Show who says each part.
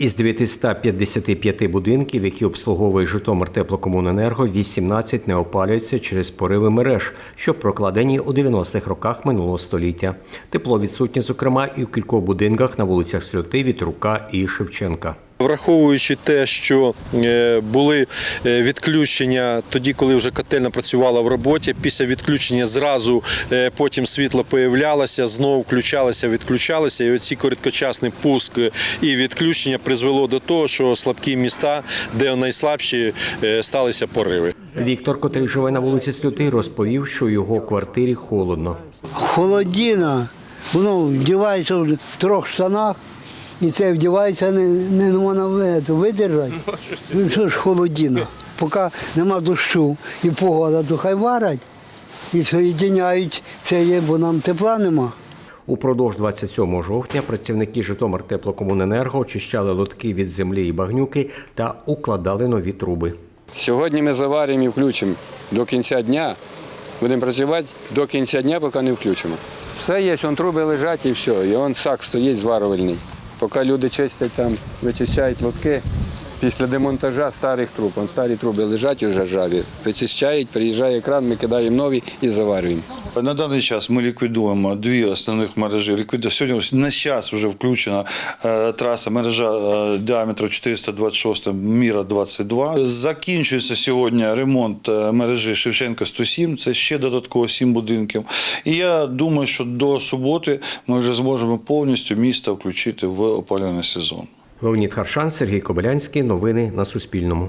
Speaker 1: Із 955 будинків, які обслуговує Житомир Теплокомуненерго, 18 не опалюються через пориви мереж, що прокладені у 90-х роках минулого століття. Тепло відсутнє, зокрема, і у кількох будинках на вулицях Сльоти, Вітрука і Шевченка.
Speaker 2: Враховуючи те, що е, були е, відключення тоді, коли вже котельна працювала в роботі, після відключення зразу е, потім світло появлялося, знову включалося, відключалося. І оці короткочасний пуск і відключення призвело до того, що слабкі міста, де найслабші, сталися пориви.
Speaker 1: Віктор, котрий живе на вулиці Сльоти, розповів, що у його квартирі холодно.
Speaker 3: холодина, воно вдівається в трьох штанах, і це вдівається, не, не можна це, видержати. Ну що ж холодина. Поки нема дощу і погода, то хай варять і соєдиняють це є, бо нам тепла нема.
Speaker 1: Упродовж 27 жовтня працівники Житомир Теплокомуненерго очищали лотки від землі і багнюки та укладали нові труби.
Speaker 4: Сьогодні ми заваримо і включимо до кінця дня. Будемо працювати до кінця дня, поки не включимо. Все є, вон труби лежать і все. І он сак стоїть зварювальний. Поки люди чистять там, вичищають лотки. Після демонтажа старих труб. Вон старі труби лежать уже ржаві. Вичищають, приїжджає кран, ми кидаємо нові і заварюємо.
Speaker 5: На даний час ми ліквідуємо дві основних мережі. Ліквіду... Сьогодні на час вже включена е, траса мережа е, діаметром 426 міра 22. Закінчується сьогодні ремонт е, мережі Шевченка 107. Це ще додатково 7 будинків. І я думаю, що до суботи ми вже зможемо повністю місто включити в опалювальний сезон.
Speaker 1: Леонід Харшан, Сергій Кобилянський. Новини на Суспільному.